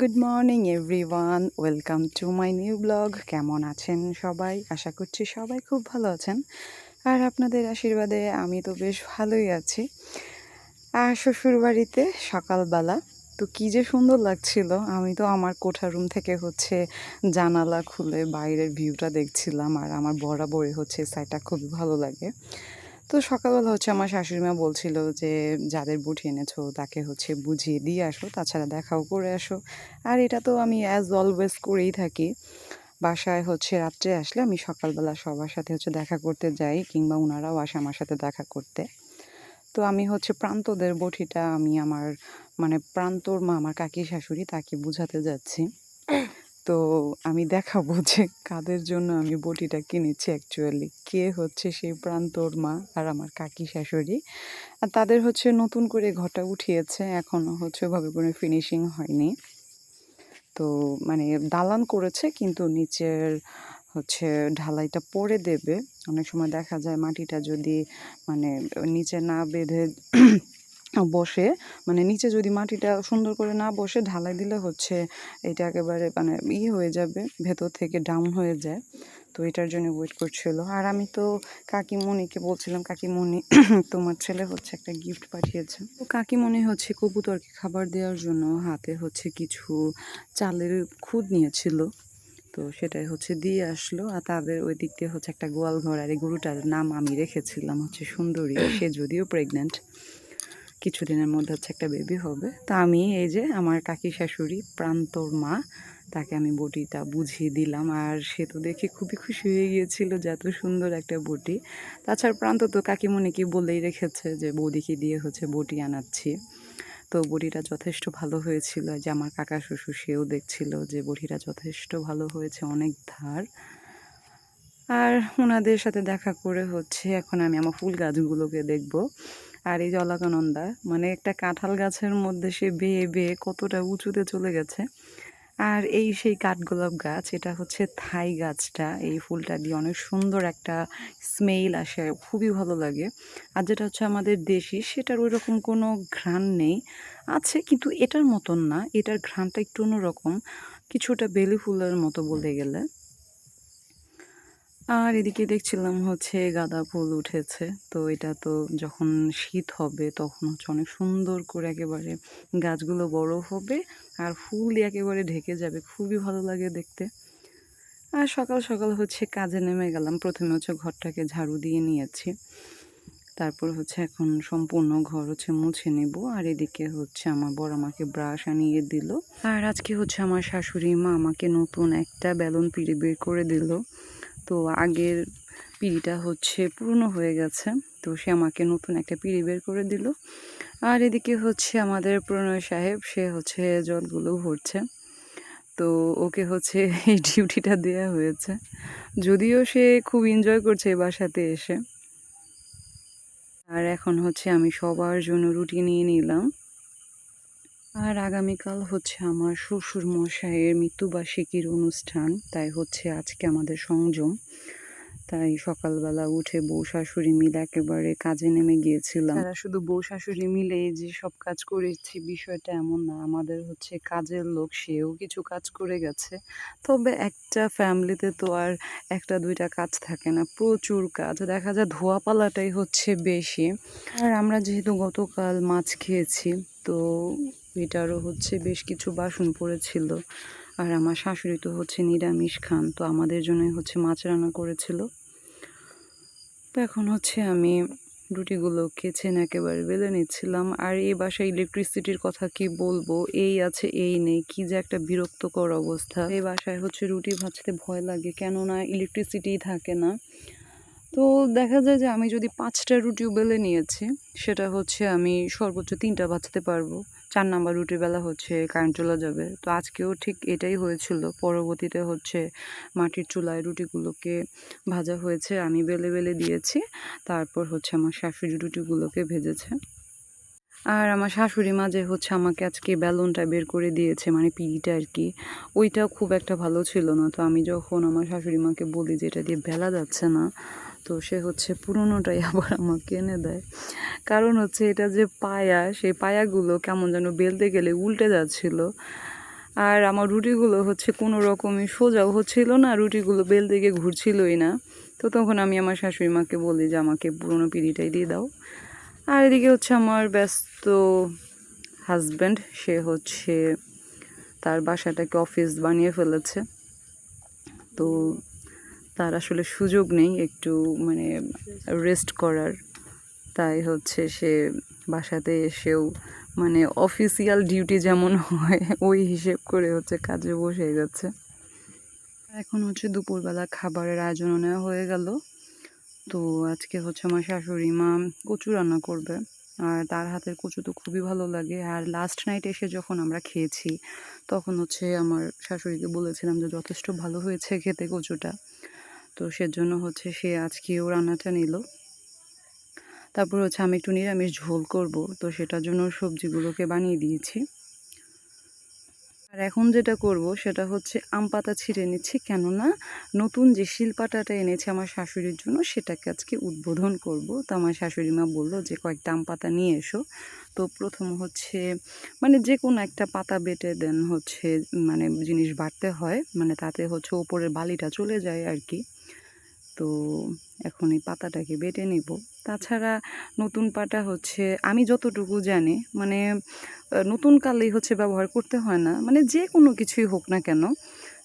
Good morning everyone welcome to my new blog কেমন আছেন সবাই? আশা করছি সবাই খুব ভালো আছেন। আর আপনাদের আশীর্বাদে আমি তো বেশ ভালোই আছি। আর শ্বশুর বাড়িতে সকালবেলা, তো কী যে সুন্দর লাগছিল। আমি তো আমার কোঠা রুম থেকে হচ্ছে জানালা খুলে বাইরের ভিউটা দেখছিলাম। আর আমার বরাবরই হচ্ছে সাইডটা খুবই ভালো লাগে। তো সকালবেলা হচ্ছে আমার শাশুড়ি মা বলছিল যে, যাদের বুটি এনেছো তাকে হচ্ছে বুঝিয়ে দিয়ে আসো, তাছাড়া দেখাও করে আসো। আর এটা তো আমি অ্যাজ অলওয়েজ করেই থাকি। বাসায় হচ্ছে রাত্রে আসলে আমি সকালবেলা সবার সাথে হচ্ছে দেখা করতে যাই কিংবা ওনারাও আসে আমার সাথে দেখা করতে। তো আমি হচ্ছে প্রান্তদের বঠিটা আমি আমার মানে প্রান্তর মা, আমার কাকি শাশুড়ি তাকে বুঝাতে যাচ্ছি। তো আমি দেখাবো যে কাদের জন্য আমি বটিটা কিনেছি অ্যাকচুয়ালি কে হচ্ছে সেই প্রান্তর মা আর আমার কাকি শাশুড়ি। আর তাদের হচ্ছে নতুন করে ঘরটা উঠিয়েছে এখনও হচ্ছে ওভাবে কোনো ফিনিশিং হয়নি। তো মানে দালান করেছে, কিন্তু নিচের হচ্ছে ঢালাইটা পরে দেবে। অনেক সময় দেখা যায় মাটিটা যদি মানে নিচে না বেঁধে বসে মানে নিচে যদি মাটিটা সুন্দর করে না বসে, ঢালাই দিলে হচ্ছে এটা একেবারে মানে ইয়ে হয়ে যাবে, ভেতর থেকে ডাউন হয়ে যায়। তো এটার জন্য ওয়েট করছিল। আর আমি তো কাকিমণিকে বলছিলাম, কাকিমণি, তোমার ছেলে হচ্ছে একটা গিফট পাঠিয়েছে। তো কাকিমণি হচ্ছে কবুতরকে খাবার দেওয়ার জন্য হাতে হচ্ছে কিছু চালের খুদ নিয়েছিল। তো সেটাই হচ্ছে দিয়ে আসলো। আর তাদের ওই দিক দিয়ে হচ্ছে একটা গোয়াল ঘর আর এই গরুটার নাম আমি রেখেছিলাম হচ্ছে সুন্দরী। সে যদিও প্রেগনেন্ট কিছুদিনের মধ্যে হচ্ছে একটা বেবি হবে। তা আমি এই যে আমার কাকি শাশুড়ি প্রান্তর মা, তাকে আমি বটিটা বুঝিয়ে দিলাম। আর সে তো দেখে খুবই খুশি হয়ে গিয়েছিল যে এত সুন্দর একটা বটি। তাছাড়া প্রান্ত তো কাকিমণিকে বলেই রেখেছে যে, বৌদিকে দিয়ে হচ্ছে বটি আনাচ্ছি। তো বটিটা যথেষ্ট ভালো হয়েছিল। যে আমার কাকা শ্বশুর, সেও দেখছিল যে বটিটা যথেষ্ট ভালো হয়েছে, অনেক ধার। আর ওনাদের সাথে দেখা করে হচ্ছে এখন আমি আমার ফুল গাছগুলোকে দেখব। আর এই জলাকানন্দা মানে একটা কাঁঠাল গাছের মধ্যে সে বেয়ে বেয়ে কতটা উঁচুতে চলে গেছে। আর এই সেই কাঠগোলাপ গাছ, এটা হচ্ছে থাই গাছটা। এই ফুলটা দিয়ে অনেক সুন্দর একটা স্মেল আসে, খুবই ভালো লাগে। আর যেটা হচ্ছে আমাদের দেশি, সেটার ওই রকম কোনো ঘ্রাণ নেই। আছে, কিন্তু এটার মতন না। এটার ঘ্রাণটা একটু অন্যরকম। কিছুটা বেলি ফুলের মতো বলতে গেলে। আর এদিকে দেখছিলাম হচ্ছে গাঁদা ফুল উঠেছে। তো এটা তো যখন শীত হবে তখন হচ্ছে অনেক সুন্দর করে একেবারে গাছগুলো বড় হবে আর ফুল একেবারে ঢেকে যাবে। খুবই ভালো লাগে দেখতে। আর সকাল সকাল হচ্ছে কাজে নেমে গেলাম। প্রথমে হচ্ছে ঘরটাকে ঝাড়ু দিয়ে নিয়েছি। তারপর হচ্ছে এখন সম্পূর্ণ ঘর হচ্ছে মুছে নেব। আর এদিকে হচ্ছে আমার বড় আমাকে ব্রাশ আনিয়ে দিল। আর আজকে হচ্ছে আমার শাশুড়ি মা আমাকে নতুন একটা বেলুন পিড়ি বের করে দিল। তো আগের পিঁড়িটা হচ্ছে পুরনো হয়ে গেছে, তো সে আমাকে নতুন একটা পিঁড়ি বের করে দিল। আর এদিকে হচ্ছে আমাদের প্রণয় সাহেব, সে হচ্ছে জলগুলো ভরছে। তো ওকে হচ্ছে এই ডিউটিটা দেওয়া হয়েছে। যদিও সে খুব এনজয় করছে বাসাতে এসে। আর এখন হচ্ছে আমি সবার জন্য রুটি নিয়ে নিলাম। আর আগামীকাল হচ্ছে আমার শ্বশুর মশাইয়ের মৃত্যুবার্ষিকীর অনুষ্ঠান, তাই হচ্ছে আজকে আমাদের সংযম। তাই সকালবেলা উঠে বউ শাশুড়ি মিলে একেবারে কাজে নেমে গিয়েছিলাম। তারা শুধু বউ শাশুড়ি মিলে যে সব কাজ করেছি, বিষয়টা এমন না, আমাদের হচ্ছে কাজের লোক, সেও কিছু কাজ করে গেছে। তবে একটা ফ্যামিলিতে তো আর একটা, দুইটা কাজ থাকে না, প্রচুর কাজ। দেখা যায় ধোয়াপালাটাই হচ্ছে বেশি। আর আমরা যেহেতু গতকাল মাছ খেয়েছি, তো এটারও হচ্ছে বেশ কিছু বাসন পড়েছিল। আর আমার শাশুড়ি তো হচ্ছে নিরামিষ খান, তো আমাদের জন্যই হচ্ছে মাছ রান্না করেছিল। তো এখন হচ্ছে আমি রুটিগুলো কেছেন একেবারে বেলে নিচ্ছিলাম। আর এই বাসায় ইলেকট্রিসিটির কথা কি বলব? এই আছে, এই নেই, কি যে একটা বিরক্তকর অবস্থা। এই বাসায় হচ্ছে রুটি ভাজতে ভয় লাগে, কেননা ইলেকট্রিসিটি থাকে না। তো দেখা যায় যে আমি যদি পাঁচটা রুটিও বেলে নিয়েছি, সেটা হচ্ছে আমি সর্বোচ্চ তিনটা ভাজতে পারব। চার নাম্বার রুটির বেলা হচ্ছে কারেন্ট চলে যাবে। তো আজকেও ঠিক এটাই হয়েছিল। পরবর্তীতে হচ্ছে মাটির চুলায় রুটিগুলোকে ভাজা হয়েছে, আমি বেলে বেলে দিয়েছি। তারপর হচ্ছে আমার শাশুড়ি রুটিগুলোকে ভেজেছে। আর আমার শাশুড়ি মা যে হচ্ছে আমাকে আজকে বেলুনটা বের করে দিয়েছে মানে পিড়িটা আর কি ওইটা খুব একটা ভালো ছিল না। তো আমি যখন আমার শাশুড়ি মাকে বলি যে এটা দিয়ে বেলা যাচ্ছে না, তো সে হচ্ছে পুরোনোটাই আবার আমাকে এনে দেয়। কারণ হচ্ছে এটা যে পায়া, সেই পায়াগুলো কেমন যেন বেলতে গেলে উল্টে যাচ্ছিল। আর আমার রুটিগুলো হচ্ছে কোনো রকমই সোজাও হচ্ছিল না, রুটিগুলো বেল দিকে ঘুরছিলই না। তো তখন আমি আমার শাশুড়ি মাকে বলি যে আমাকে পুরোনো পিড়িটাই দিয়ে দাও। আর এদিকে হচ্ছে আমার ব্যস্ত হাজব্যান্ড সে হচ্ছে তার বাসাটাকে অফিস বানিয়ে ফেলেছে। তো তার আসলে সুযোগ নেই একটু মানে রেস্ট করার। তাই হচ্ছে সে বাসাতে এসেও মানে অফিসিয়াল ডিউটি যেমন হয়, ওই হিসেব করে হচ্ছে কাজে বসে গেছে। এখন হচ্ছে দুপুরবেলা খাবারের আয়োজন নেওয়া হয়ে গেল। তো আজকে হচ্ছে আমার শাশুড়ি মা কচু রান্না করবে। আর তার হাতের কচু তো খুবই ভালো লাগে। আর লাস্ট নাইট এসে যখন আমরা খেয়েছি, তখন হচ্ছে আমার শাশুড়িকে বলেছিলাম যে যথেষ্ট ভালো হয়েছে খেতে কচুটা। তো সেজন্য হচ্ছে সে আজকেও রান্নাটা নিল। তারপর হচ্ছে আমি একটু নিরামিষ ঝোল করব। তো সেটার জন্য সবজিগুলোকে বানিয়ে দিয়েছি। আর এখন যেটা করব সেটা হচ্ছে আম পাতা ছিঁড়ে নিচ্ছি, কেননা নতুন যে শিলপাটাটা এনেছে আমার শাশুড়ির জন্য সেটাকে আজকে উদ্বোধন করব। তো আমার শাশুড়ি মা বলল যে, কয়েকটা আম পাতা নিয়ে এসো। তো প্রথম হচ্ছে মানে যে কোনো একটা পাতা বেটে দেন হচ্ছে মানে জিনিস বাড়তে হয় মানে তাতে হচ্ছে ওপরের বালিটা চলে যায় আর কি। তো এখন এই পাতাটাকে বেটে নিব। তাছাড়া নতুন পাটা হচ্ছে, আমি যতটুকু জানি মানে নতুন কালেই হচ্ছে ব্যবহার করতে হয় না মানে যে কোনো কিছুই হোক না কেন,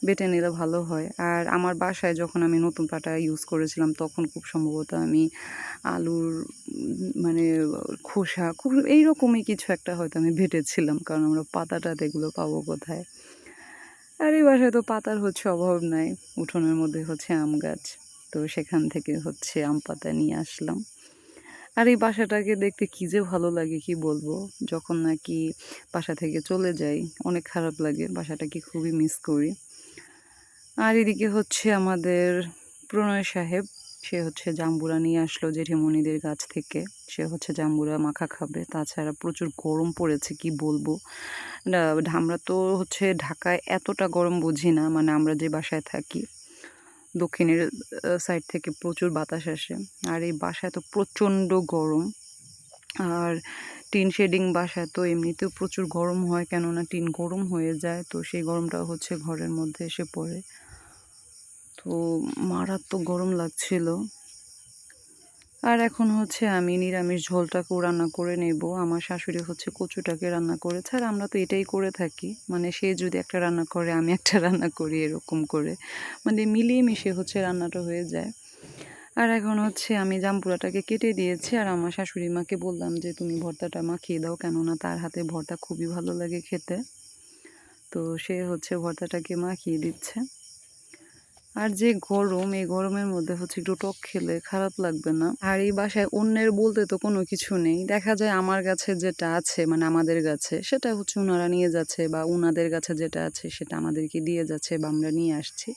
বেটে নিলে ভালো হয়। আর আমার বাসায় যখন আমি নতুন পাটা ইউজ করেছিলাম, তখন খুব সম্ভবত আমি আলুর মানে খোসা, খুব এইরকমই কিছু একটা হয়তো আমি ভেটেছিলাম কারণ আমরা পাতাটাতে এগুলো পাবো কোথায়? আর এই বাসায় তো পাতার হচ্ছে অভাব নাই, উঠোনের মধ্যে হচ্ছে আম গাছ, তো সেখান থেকে হচ্ছে আম পাতা নিয়ে আসলাম। আর এই বাসাটাকে দেখতে কী যে ভালো লাগে, কি বলব? যখন নাকি বাসা থেকে চলে যাই, অনেক খারাপ লাগে, বাসাটাকে খুবই মিস করি। আর এদিকে হচ্ছে আমাদের প্রণয় সাহেব, সে হচ্ছে জাম্বুরা নিয়ে আসলো জেঠিমণিদের গাছ থেকে। সে হচ্ছে জাম্বুরা মাখা খাবে। তাছাড়া প্রচুর গরম পড়েছে, কি বলব? আমরা তো হচ্ছে ঢাকায় এতটা গরম বুঝি না মানে আমরা যে বাসায় থাকি দক্ষিণের সাইড থেকে প্রচুর বাতাস আসে। আর এই বাসা এত প্রচণ্ড গরম। আর টিন শেডিং বাসা তো এমনিতেও প্রচুর গরম হয়, কেননা টিন গরম হয়ে যায়, তো সেই গরমটা হচ্ছে ঘরের মধ্যে এসে পড়ে। তো মারাত্মক গরম লাগছিল। আর এখন হচ্ছে আমি নিরামিষ ঝোলটাকেও রান্না করে নেব। আমার শাশুড়ি হচ্ছে কচুটাকে রান্না করেছে আর আমরা তো এটাই করে থাকি। মানে সে যদি একটা রান্না করে, আমি একটা রান্না করি এরকম করে। মানে মিলিয়ে মিশিয়ে হচ্ছে রান্নাটা হয়ে যায়। আর এখন হচ্ছে আমি জামপুরাটাকে কেটে দিয়েছি আর আমার শাশুড়ি মাকে বললাম যে, তুমি ভর্তাটা মাখিয়ে দাও কেননা তার হাতে ভর্তা খুবই ভালো লাগে খেতে। তো সে হচ্ছে ভর্তাটাকে মাখিয়ে দিচ্ছে। আর যে গরম, এই গরমের মধ্যে হচ্ছে একটু টক খেলে খারাপ লাগবে না। আর এই বাসায় অন্যের বলতে তো কোনো কিছু নেই। দেখা যায় আমার কাছে যেটা আছে মানে আমাদের কাছে, সেটা হচ্ছে ওনারা নিয়ে যাচ্ছে বা ওনাদের কাছে যেটা আছে, সেটা আমাদেরকে দিয়ে যাচ্ছে বা আমরা নিয়ে আসছি।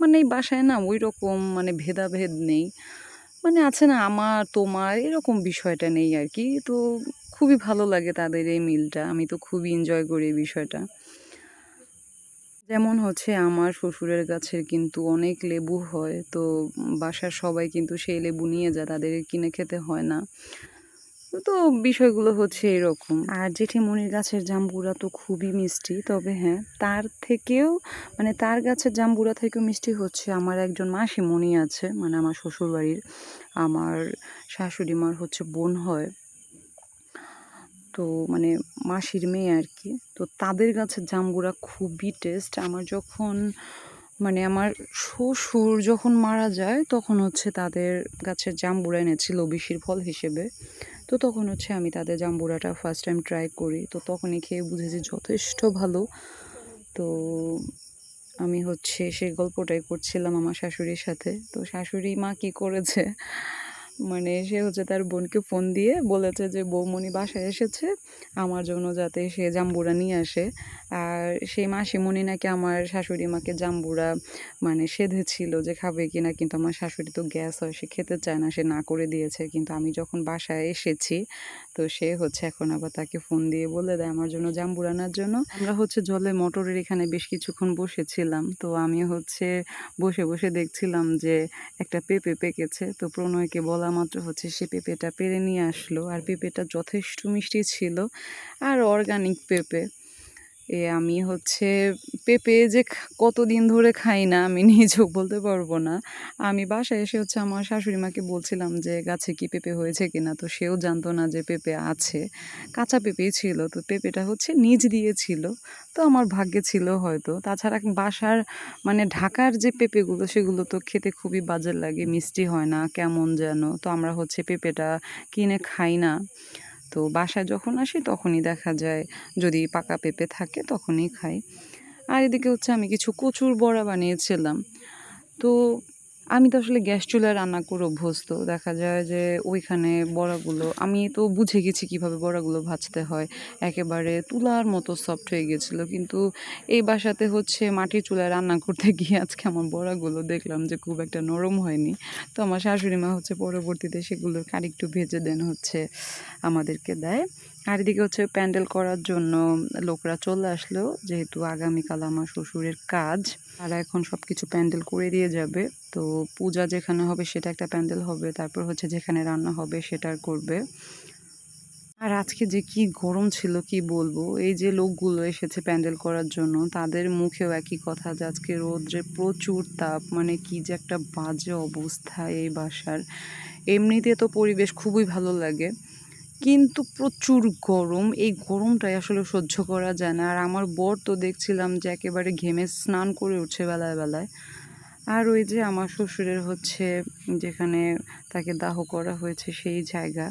মানে এই বাসায় না ওই রকম মানে ভেদাভেদ নেই। মানে আছে না আমার, তোমার, এরকম বিষয়টা নেই আর কি। তো খুবই ভালো লাগে তাদের এই মিলটা। আমি তো খুবই এনজয় করি এই বিষয়টা। যেমন হচ্ছে আমার শ্বশুরের গাছের কিন্তু অনেক লেবু হয়, তো বাসার সবাই কিন্তু সেই লেবু নিয়ে যায়, তাদের কিনে খেতে হয় না। তো বিষয়গুলো হচ্ছে এরকম। আর জেঠিমণির গাছের জাম্বুরা তো খুবই মিষ্টি, তবে হ্যাঁ তার থেকেও মানে তার গাছের জাম্বুরা থেকেও মিষ্টি হচ্ছে আমার একজন মাসিমণি আছে মানে আমার শ্বশুরবাড়ির, আমার শাশুড়ি মার হচ্ছে বোন হয়। তো মানে মাসির মেয়ে আর কি তো তাদের গাছের জামগুড়া খুবই টেস্ট আমার যখন মানে আমার শ্বশুর যখন মারা যায়, তখন হচ্ছে তাদের গাছের জামবুড়া এনেছিল বিশির ফল হিসেবে। তো তখন হচ্ছে আমি তাদের জামবুড়াটা ফার্স্ট টাইম ট্রাই করি। তো তখনই খেয়ে বুঝেছি যথেষ্ট ভালো। তো আমি হচ্ছে সেই গল্পটাই করছিলাম আমার শাশুড়ির সাথে। তো শাশুড়ি মা কি করেছে? মানে সে হচ্ছে তার বোনকে ফোন দিয়ে বলেছে যে, বৌমণি বাসায় এসেছে, আমার জন্য যাতে সে জাম্বুরা নিয়ে আসে। আর সেই মাসিমণি নাকি আমার শাশুড়ি মাকে জাম্বুরা মানে সেধেছিল যে, খাবে কি না? কিন্তু আমার শাশুড়ি তো গ্যাস হয়, সে খেতে চায় না, সে না করে দিয়েছে। কিন্তু আমি যখন বাসায় এসেছি, তো সে হচ্ছে এখন আবার তাকে ফোন দিয়ে বলে দেয়, আমার জন্য জাম্বুর আনার জন্য। আমরা হচ্ছে জলে মোটরের এখানে বেশ কিছুক্ষণ বসেছিলাম, তো আমি হচ্ছে বসে বসে দেখছিলাম যে, একটা পেঁপে পেকেছে। তো প্রণয়কে বলা মাত্র হচ্ছে, সে পেঁপেটা পেরে নিয়ে আসলো। আর পেঁপেটা যথেষ্ট মিষ্টি ছিল। আর অর্গানিক পেঁপে। এ আমি হচ্ছে পেঁপে যে কতদিন ধরে খাই না, আমি নিজেও বলতে পারব না। আমি বাসায় এসে হচ্ছে আমার শাশুড়ি মাকে বলছিলাম যে, গাছে কি পেঁপে হয়েছে কিনা? তো সেও জানতো না যে পেঁপে আছে। কাঁচা পেঁপেই ছিল, তো পেঁপেটা হচ্ছে নিজ দিয়েছিল তো আমার ভাগ্যে ছিল হয়তো। তাছাড়া বাসার মানে ঢাকার যে পেঁপেগুলো, সেগুলো তো খেতে খুবই বাজার লাগে, মিষ্টি হয় না, কেমন যেন। তো আমরা হচ্ছে পেঁপেটা কিনে খাই না। তো বাসায় যখন আসি তখনই দেখা যায়, যদি পাকা পেঁপে থাকে তখনই খাই। আর এদিকে হচ্ছে আমি কিছু কচুর বড়া বানিয়েছিলাম। তো আমি তো আসলে গ্যাস চুলায় রান্না করে অভ্যস্ত। দেখা যায় যে ওইখানে বড়াগুলো, আমি তো বুঝে গেছি কীভাবে বড়াগুলো ভাজতে হয়। একেবারে তুলার মতো সফট হয়ে গেছিল। কিন্তু এই বাসাতে হচ্ছে মাটির চুলায় রান্না করতে গিয়ে আজকে আমার বড়াগুলো দেখলাম যে খুব একটা নরম হয়নি। তো আমার শাশুড়ি মা হচ্ছে পরবর্তীতে সেগুলোর আরেকটু ভেজে দেন হচ্ছে আমাদেরকে দেয়। আর এদিকে হচ্ছে প্যান্ডেল করার জন্য লোকরা চলে আসলো, যেহেতু আগামীকাল আমার শ্বশুরের কাজ। তারা এখন সব কিছু প্যান্ডেল করে দিয়ে যাবে। তো পূজা যেখানে হবে সেটা একটা প্যান্ডেল হবে, তারপর হচ্ছে যেখানে রান্না হবে সেটার করবে। আর আজকে যে কি গরম ছিল, কি বলব? এই যে লোকগুলো এসেছে প্যান্ডেল করার জন্য, তাদের মুখেও একই কথা যে আজকে রোদ্রে প্রচুর তাপ মানে কি যে একটা বাজে অবস্থা এই বাসার। এমনিতে তো পরিবেশ খুবই ভালো লাগে। কিন্তু প্রচুর গরম। এই গরমটাই আসলে সহ্য করা যায় না। আর আমার বর তো দেখছিলাম যে একেবারে ঘেমে স্নান করে উঠছে বেলায় বেলায়। আর ওই যে আমার শ্বশুরের হচ্ছে যেখানে তাকে দাহ করা হয়েছে সেই জায়গা।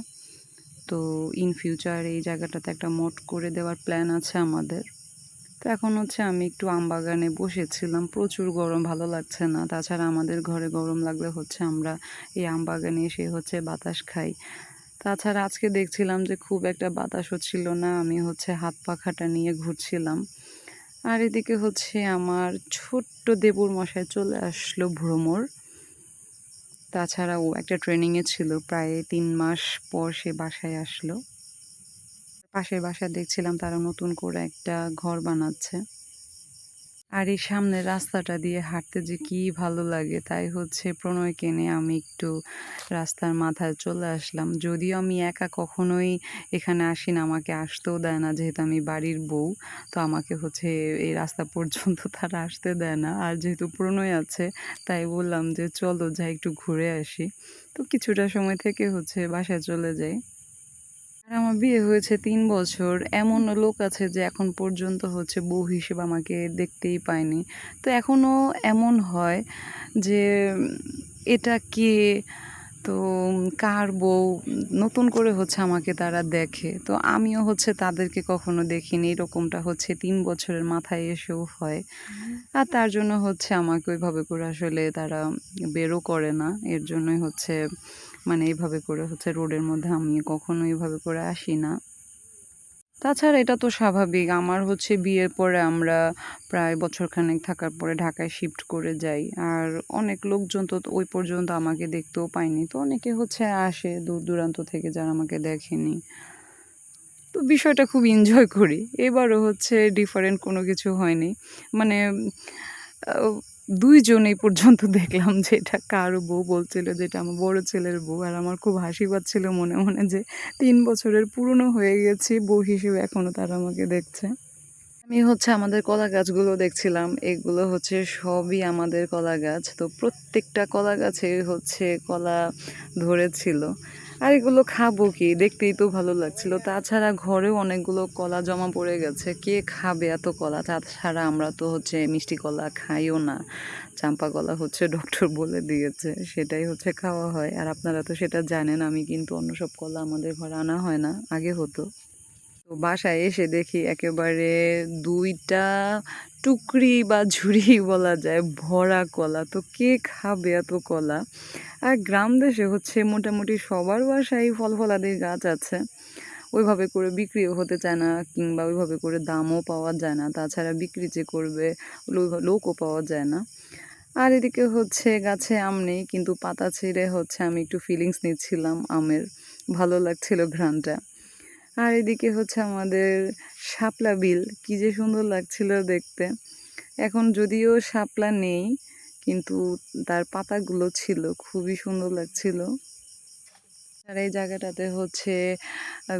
তো ইন ফিউচার এই জায়গাটাতে একটা মঠ করে দেওয়ার প্ল্যান আছে আমাদের। তো এখন হচ্ছে আমি একটু আম বাগানে বসেছিলাম। প্রচুর গরম, ভালো লাগছে না। তাছাড়া আমাদের ঘরে গরম লাগলে হচ্ছে আমরা এই আম বাগানে এসে হচ্ছে বাতাস খাই। তাছাড়া আজকে দেখছিলাম যে খুব একটা বাতাস হচ্ছিল না, আমি হচ্ছে হাত পাখাটা নিয়ে ঘুরছিলাম। আর এদিকে হচ্ছে আমার ছোট্ট দেবুর মশায় চলে আসলো ভ্রমর তাছাড়া ও একটা ট্রেনিংয়ে ছিল, প্রায় তিন মাস পর সে বাসায় আসলো। পাশের বাসায় দেখছিলাম তারা নতুন করে একটা ঘর বানাচ্ছে। আর এই সামনের রাস্তাটা দিয়ে হাঁটতে যে কি ভালো লাগে, তাই হচ্ছে প্রণয় কেনে আমি একটু রাস্তার মাথায় চলে আসলাম। যদিও আমি একা কখনোই এখানে আসি না আমাকে আসতেও দেয় না, যেহেতু আমি বাড়ির বউ, তো আমাকে হচ্ছে এই রাস্তা পর্যন্ত তারা আসতে দেয় না। আর যেহেতু প্রণয় আছে, তাই বললাম যে চলো যাই একটু ঘুরে আসি। তো কিছুটা সময় থেকে হচ্ছে বাসায় চলে যাই। আর আমার বিয়ে হয়েছে তিন বছর। এমন লোক আছে যে এখন পর্যন্ত হচ্ছে বউ হিসেবে আমাকে দেখতেই পায়নি। তো এখনও এমন হয় যে এটা কে? তো কার বউ? নতুন করে হচ্ছে আমাকে তারা দেখে। তো আমিও হচ্ছে তাদেরকে কখনো দেখিনি। এরকমটা হচ্ছে তিন বছরের মাথায় এসেও হয়। আর তার জন্য হচ্ছে আমাকে ওইভাবে করে আসলে তারা বেরও করে না। এর জন্যই হচ্ছে মানে এইভাবে করে হচ্ছে রোডের মধ্যে আমি কখনো এইভাবে করে আসি না। তাছাড়া এটা তো স্বাভাবিক, আমার হচ্ছে বিয়ের পরে আমরা প্রায় বছরখানেক থাকার পরে ঢাকায় শিফট করে যাই। আর অনেক লোকজন তো ওই পর্যন্ত আমাকে দেখতেও পায়নি। তো অনেকে হচ্ছে আসে দূর দূরান্ত থেকে যারা আমাকে দেখেনি। তো বিষয়টা খুব এনজয় করি। এবারও হচ্ছে ডিফারেন্ট কোনো কিছু হয়নি। মানে দুইজন এই পর্যন্ত দেখলাম যে এটা কার বউ বলছিল, যেটা আমার বড় ছেলের বউ। আর আমার খুব হাসি পাচ্ছিল মনে মনে যে তিন বছরের পুরনো হয়ে গেছি, বউ হিসেবে এখনও তারা আমাকে দেখছে। আমি হচ্ছে আমাদের কলা গাছগুলো দেখছিলাম, এগুলো হচ্ছে সবই আমাদের কলা গাছ তো প্রত্যেকটা কলা গাছে হচ্ছে কলা ধরেছিল। আর এগুলো খাব কি? দেখতেই তো ভালো লাগছিল। তাছাড়া ঘরেও অনেকগুলো কলা জমা পড়ে গেছে। কে খাবে এত কলা? তাছাড়া আমরা তো হচ্ছে মিষ্টি কলা খাইও না। চাম্পা কলা হচ্ছে ডক্টর বলে দিয়েছে। সেটাই হচ্ছে খাওয়া হয়। আর আপনারা তো সেটা জানেন, আমি কিন্তু অন্য সব কলা আমাদের ঘরে আনা হয় না। আগে হতো। তো বাসায় এসে দেখি একেবারে দুইটা টুকরি বা ঝুড়ি বলা যায় ভরা কলা। তো কে খাবে এত কলা? আর গ্রাম দেশে হচ্ছে মোটামুটি সবার বাসায় ফল ফলাদির গাছ আছে। ওইভাবে করে বিক্রিও হতে চায় না কিংবা ওইভাবে করে দামও পাওয়া যায় না। তাছাড়া বিক্রি যে করবে লোকও পাওয়া যায় না। আর এদিকে হচ্ছে গাছে আম নেই, কিন্তু পাতা ছিঁড়ে হচ্ছে আমি একটু ফিলিংস নিচ্ছিলাম আমের। ভালো লাগছিল ঘ্রাণটা। আর এদিকে হচ্ছে আমাদের শাপলা বিল, কি যে সুন্দর লাগছিল দেখতে। এখন যদিও শাপলা নেই কিন্তু তার পাতাগুলো ছিল, খুবই সুন্দর লাগছিল। আর এই জায়গাটাতে হচ্ছে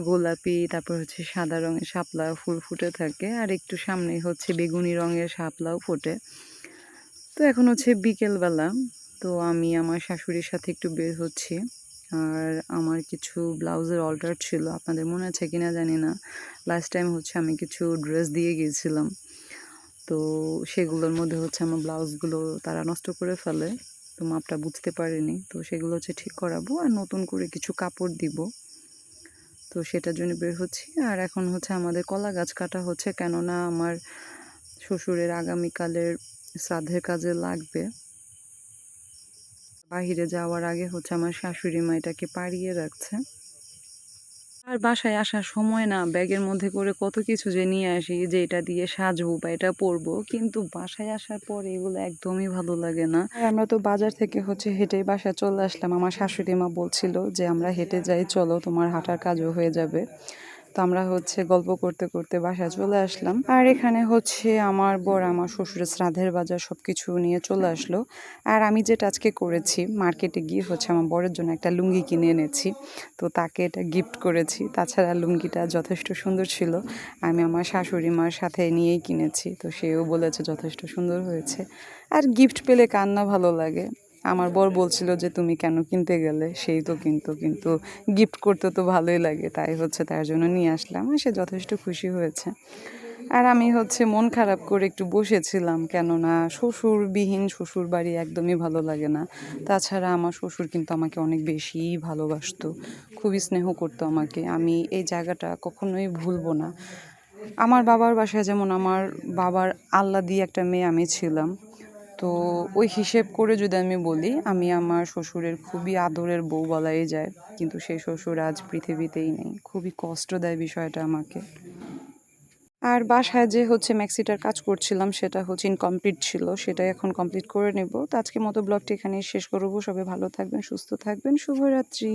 গোলাপি, তারপর হচ্ছে সাদা রঙের শাপলা ফুল ফুটে থাকে, আর একটু সামনে হচ্ছে বেগুনি রঙের শাপলাও ফোটে। তো এখন হচ্ছে বিকেলবেলা, তো আমি আমার শাশুড়ির সাথে একটু বের হচ্ছি। আর আমার কিছু ব্লাউজের অল্টার ছিল, আপনাদের মনে আছে কিনা জানি না। লাস্ট টাইম হচ্ছে আমি কিছু ড্রেস দিয়ে গিয়েছিলাম। তো সেগুলোর মধ্যে হচ্ছে আমার ব্লাউজগুলো তারা নষ্ট করে ফেলে, তো মাপটা বুঝতে পারিনি। তো সেগুলো হচ্ছে ঠিক করাবো আর নতুন করে কিছু কাপড় দিব। তো সেটার জন্য বের হচ্ছি। আর এখন হচ্ছে আমাদের কলা গাছ কাটা হচ্ছে, কেননা আমার শ্বশুরের আগামীকালের শ্রাদ্ধের কাজে লাগবে। বাহিরে যাওয়ার আগে হচ্ছে আমার শাশুড়ি মা এটাকে পাড়িয়ে রাখছে। আর বাসায় আসার সময় না ব্যাগের মধ্যে করে কত কিছু যে নিয়ে আসি, যে এটা দিয়ে সাজবো বা এটা পরবো। কিন্তু বাসায় আসার পর এগুলো একদমই ভালো লাগে না। আর আমরা তো বাজার থেকে হচ্ছে হেঁটে বাসায় চলে আসলাম। আমার শাশুড়ি মা বলছিল যে, আমরা হেঁটে যাই, চলো তোমার হাঁটার কাজও হয়ে যাবে। তো আমরা হচ্ছে গল্প করতে করতে বাসায় চলে আসলাম। আর এখানে হচ্ছে আমার বর, আমার শ্বশুরের শ্রাদ্ধের বাজার সব কিছু নিয়ে চলে আসলো। আর আমি যেটা আজকে করেছি, মার্কেটে গিয়ে হচ্ছে আমার বরের জন্য একটা লুঙ্গি কিনে এনেছি। তো তাকে এটা গিফট করেছি। তাছাড়া লুঙ্গিটা যথেষ্ট সুন্দর ছিল। আমি আমার শাশুড়ি মার সাথে নিয়েই কিনেছি। তো সেও বলেছে যথেষ্ট সুন্দর হয়েছে। আর গিফট পেলে কান্না ভালো লাগে? আমার বর বলছিল যে, তুমি কেন কিনতে গেলে? সেই তো কিন্তু কিন্তু গিফট করতে তো ভালোই লাগে, তাই হচ্ছে তার জন্য নিয়ে আসলাম, সে যথেষ্ট খুশি হয়েছে। আর আমি হচ্ছে মন খারাপ করে একটু বসেছিলাম, কেননা শ্বশুরবিহীন শ্বশুর বাড়ি একদমই ভালো লাগে না। তাছাড়া আমার শ্বশুর কিন্তু আমাকে অনেক বেশিই ভালোবাসত, খুবই স্নেহ করতো আমাকে, আমি এই জায়গাটা কখনোই ভুলবো না। আমার বাবার বাসায় যেমন আমার বাবার আল্লাহ দিয়ে একটা মেয়ে আমি ছিলাম তো ওই হিসেব করে যদি আমি বলি, আমি আমার শ্বশুরের খুবই আদরের বউ বলাই যায়। কিন্তু সেই শ্বশুর আজ পৃথিবীতেই নেই। খুবই কষ্ট দেয় বিষয়টা আমাকে। আর বাসায় যে হচ্ছে ম্যাক্সিটার কাজ করছিলাম, সেটা হচ্ছে ইনকমপ্লিট ছিল। সেটাই এখন কমপ্লিট করে নেব। তো আজকের মতো ব্লগটি এখানেই শেষ করব। সবাই ভালো থাকবেন, সুস্থ থাকবেন। শুভরাত্রি।